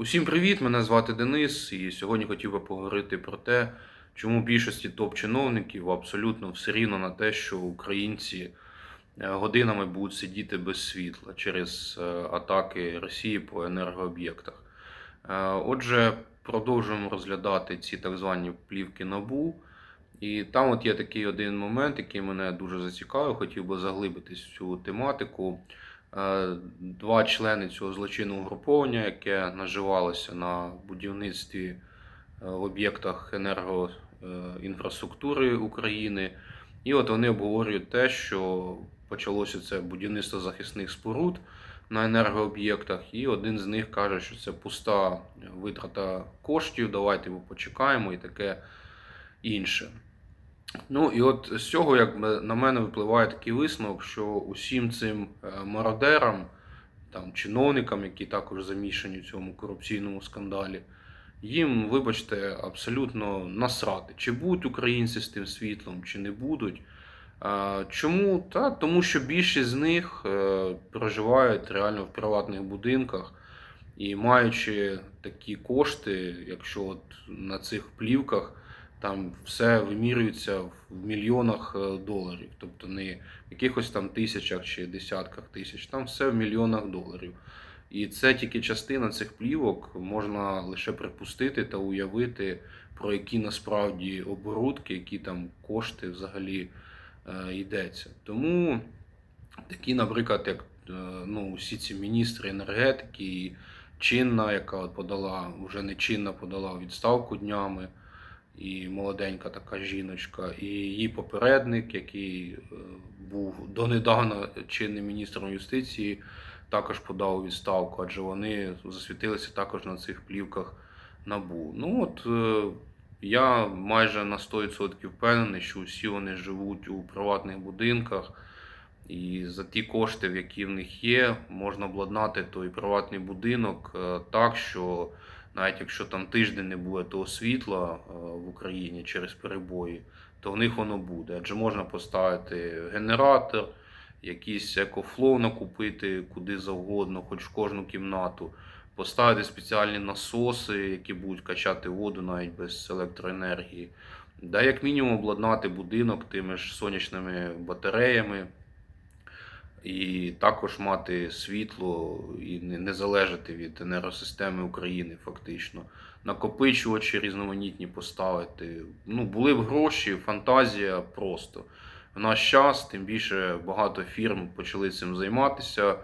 Усім привіт! Мене звати Денис, і сьогодні хотів би поговорити про те, чому більшості топ-чиновників абсолютно все рівно на те, що українці е, годинами будуть сидіти без світла через е, атаки Росії по енергооб'єктах. Е, Отже, продовжуємо розглядати ці так звані плівки НАБУ. І там от є такий один момент, який мене дуже зацікавив, хотів би заглибитись в цю тематику. Е, Два члени цього злочинного угруповання, яке наживалося на будівництві е, в об'єктах енергоінфраструктури України. І от вони обговорюють те, що почалося це будівництво захисних споруд на енергооб'єктах, і один з них каже, що це пуста витрата коштів, давайте ми почекаємо і таке інше. Ну і от з цього, як на мене випливає такий висновок, що усім цим е, мародерам, там, чиновникам, які також замішані в цьому корупційному скандалі, їм, вибачте, абсолютно насрати, чи будуть українці з тим світлом, чи не будуть. Чому? Та, тому що більшість з них е, проживають реально в приватних будинках. І маючи такі кошти, якщо от на цих плівках там все вимірюється в мільйонах е, доларів, тобто не в якихось там тисячах чи десятках тисяч, там все в мільйонах доларів. І це тільки частина цих плівок, можна лише припустити та уявити, про які насправді оборудки, які там кошти взагалі е, йдеться. Тому такі, наприклад, як е, ну, всі ці міністри енергетики, і чинна, яка от подала, вже не чинна подала відставку днями і молоденька така жіночка, і її попередник, який е, був донедавна чинним міністром юстиції, також подав відставку, адже вони засвітилися також на цих плівках набу. Ну от е, я майже на 100% впевнений, що всі вони живуть у приватних будинках. І за ті кошти, які в них є, можна обладнати той приватний будинок е, так, що навіть якщо там тиждень не буде того світла е, в Україні через перебої, то в них воно буде. Адже можна поставити генератор, якийсь екофлоу накупити куди завгодно, хоч в кожну кімнату, поставити спеціальні насоси, які будуть качати воду навіть без електроенергії. Да, як мінімум обладнати будинок тими ж сонячними батареями. І також мати світло і не залежати від енергосистеми України, фактично. Накопичувачі різноманітні поставити. Ну, були б гроші, фантазія просто. В наш час, тим більше багато фірм почали цим займатися е,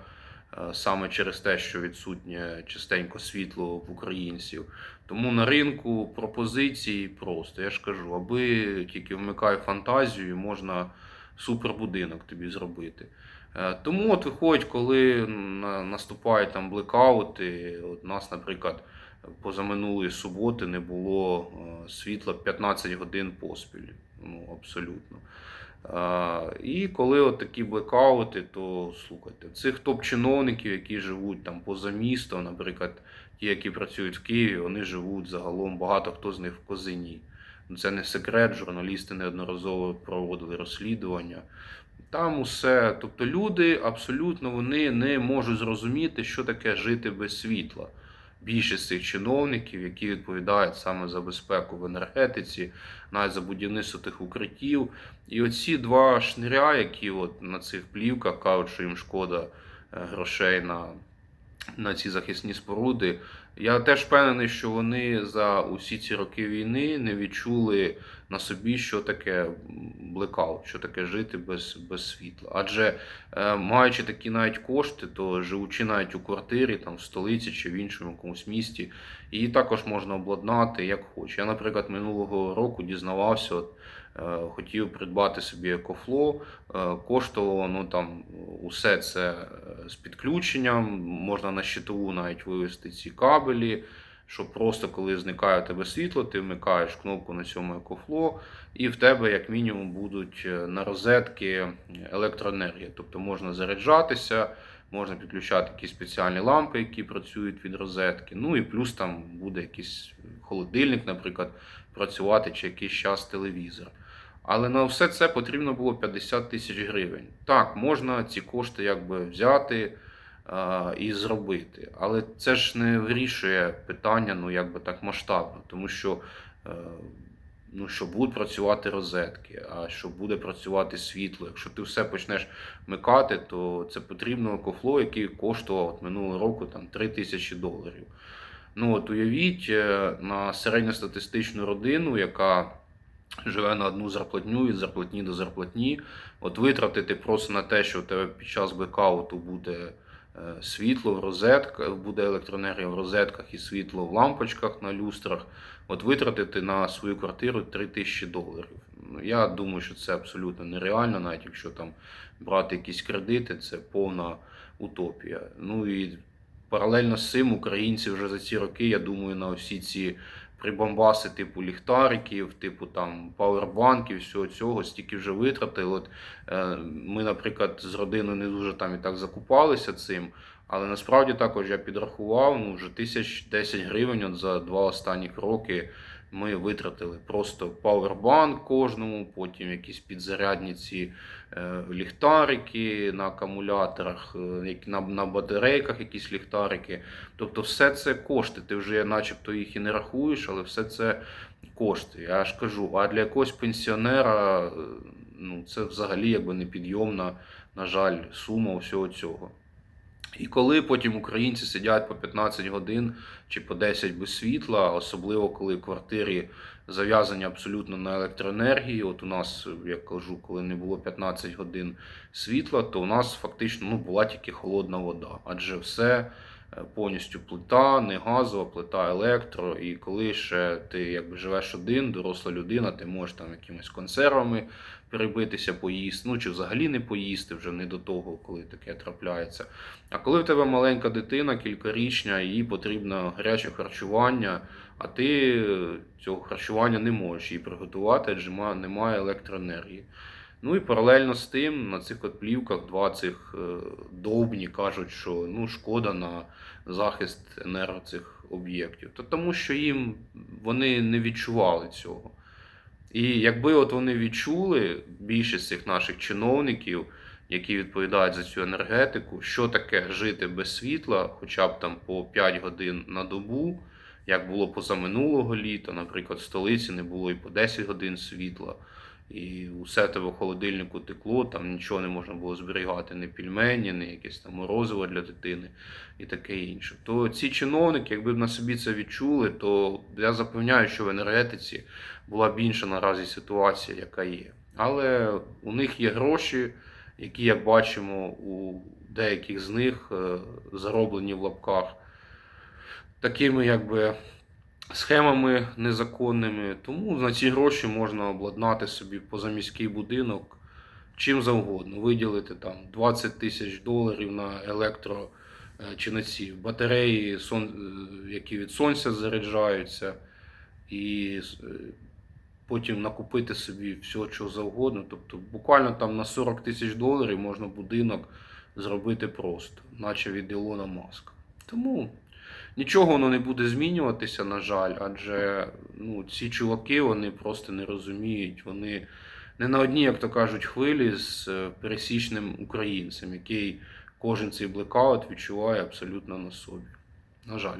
саме через те, що відсутнє частенько світло в українців. Тому на ринку пропозиції просто. Я ж кажу, аби тільки вмикай фантазію, можна супербудинок тобі зробити. Е, Тому от виходить, коли на- наступають там блекаути, от нас, наприклад, позаминулої суботи не було е, світла 15 годин поспіль. Ну, абсолютно. Е, І коли от такі блекаути, то слухайте, цих топ-чиновників, які живуть там поза містом, наприклад, ті, які працюють в Києві, вони живуть загалом, багато хто з них в Козині. Ну, Це не секрет, журналісти неодноразово проводили розслідування. Там усе, тобто люди абсолютно вони не можуть зрозуміти, що таке жити без світла. Більшість цих чиновників, які відповідають саме за безпеку в енергетиці, навіть за будівництво тих укриттів. І оці два шниря, які от на цих плівках кажуть, що їм шкода е, грошей на, на ці захисні споруди. Я теж впевнений, що вони за усі ці роки війни не відчули на собі, що таке блекаут, що таке жити без, без світла. Адже е, маючи такі навіть кошти, то живучи навіть у квартирі, там в столиці чи в іншому якомусь місті, її також можна обладнати як хоче. Я, наприклад, минулого року дізнавався, от, хотів придбати собі екофло, е, коштувало ну там усе це е, з підключенням, можна на щитову навіть вивести ці кабелі. Що просто коли зникає у тебе світло, ти вмикаєш кнопку на цьому екофло, і в тебе, як мінімум, будуть е, на розетки електроенергія. Тобто можна заряджатися, можна підключати якісь спеціальні лампи, які працюють від розетки. Ну і плюс там буде якийсь холодильник, наприклад, працювати чи якийсь час телевізор. Але на все це потрібно було 50 тисяч гривень. Так, можна ці кошти якби взяти, а, і зробити. Але це ж не вирішує питання, ну як би так масштабно, тому що. е, Ну, що будуть працювати розетки, а що буде працювати світло. Якщо ти все почнеш вмикати, то це потрібно кофло, який коштував от минулого року там 3 тисячі доларів. Ну от уявіть е, на середньостатистичну родину, яка живе на одну зарплатню від зарплатні до зарплатні, от витратити просто на те, що у тебе під час блекауту буде е, світло в розетках, буде електроенергія в розетках і світло в лампочках на люстрах. От витратити на свою квартиру 3 тисячі доларів. Ну, Я думаю, що це абсолютно нереально, навіть якщо там брати якісь кредити, це повна утопія. Ну і паралельно з цим українці вже за ці роки, я думаю, на всі ці прибамбаси, типу ліхтариків, типу там пауербанків, всього цього, стільки вже витратили. От, е, ми, наприклад, з родиною не дуже там і так закупалися цим. Але насправді також я підрахував, ну вже тисяч 10 гривень от за два останні роки ми витратили просто пауербанк кожному, потім якісь підзарядні ці е, ліхтарики на акумуляторах, е, на, батарейках якісь ліхтарики. Тобто все це кошти. Ти вже начебто їх і не рахуєш, але все це кошти. Я ж кажу, а для якогось пенсіонера е, ну, це взагалі якби непідйомна, на жаль, сума всього цього. І коли потім українці сидять по 15 годин чи по 10 без світла, особливо коли в квартирі зав'язані абсолютно на електроенергії. От у нас, як кажу, коли не було 15 годин світла, то у нас фактично ну, була тільки холодна вода, адже все повністю плита, не газова, плита електро. І коли ще ти якби живеш один, доросла людина, ти можеш там якимись консервами перебитися, поїсти, ну чи взагалі не поїсти вже не до того, коли таке трапляється. А коли в тебе маленька дитина, кількарічня, їй потрібно гаряче харчування, а ти е, цього харчування не можеш їй приготувати, адже немає електроенергії. Ну і паралельно з тим на цих от плівках два цих е, довбні кажуть, що ну шкода на захист енерго цих об'єктів. Та тому що їм вони не відчували цього. І якби от вони відчули більшість цих наших чиновників, які відповідають за цю енергетику, що таке жити без світла, хоча б там по 5 годин на добу, як було позаминулого літа, наприклад, в столиці не було і по 10 годин світла, і усе тебе в холодильнику текло, там нічого не можна було зберігати, ні пельмені, ні якесь там морозиво для дитини і таке інше. То ці чиновники, якби б на собі це відчули, то я запевняю, що в енергетиці була б інша наразі ситуація, яка є. Але у них є гроші, які, як бачимо, у деяких з них е, зароблені в лапках такими якби схемами незаконними. Тому на ці гроші можна обладнати собі позаміський будинок чим завгодно, виділити там 20 тисяч доларів на електро е, чи на ці батареї, е, які від сонця заряджаються, і е, потім накупити собі всього чого завгодно. Тобто буквально там на 40 тисяч доларів можна будинок зробити просто, наче від Ілона Маска. Тому нічого воно не буде змінюватися, на жаль, адже ну, ці чуваки вони просто не розуміють. Вони не на одній, як то кажуть, хвилі з е, пересічним українцем, який кожен цей блекаут відчуває абсолютно на собі. На жаль.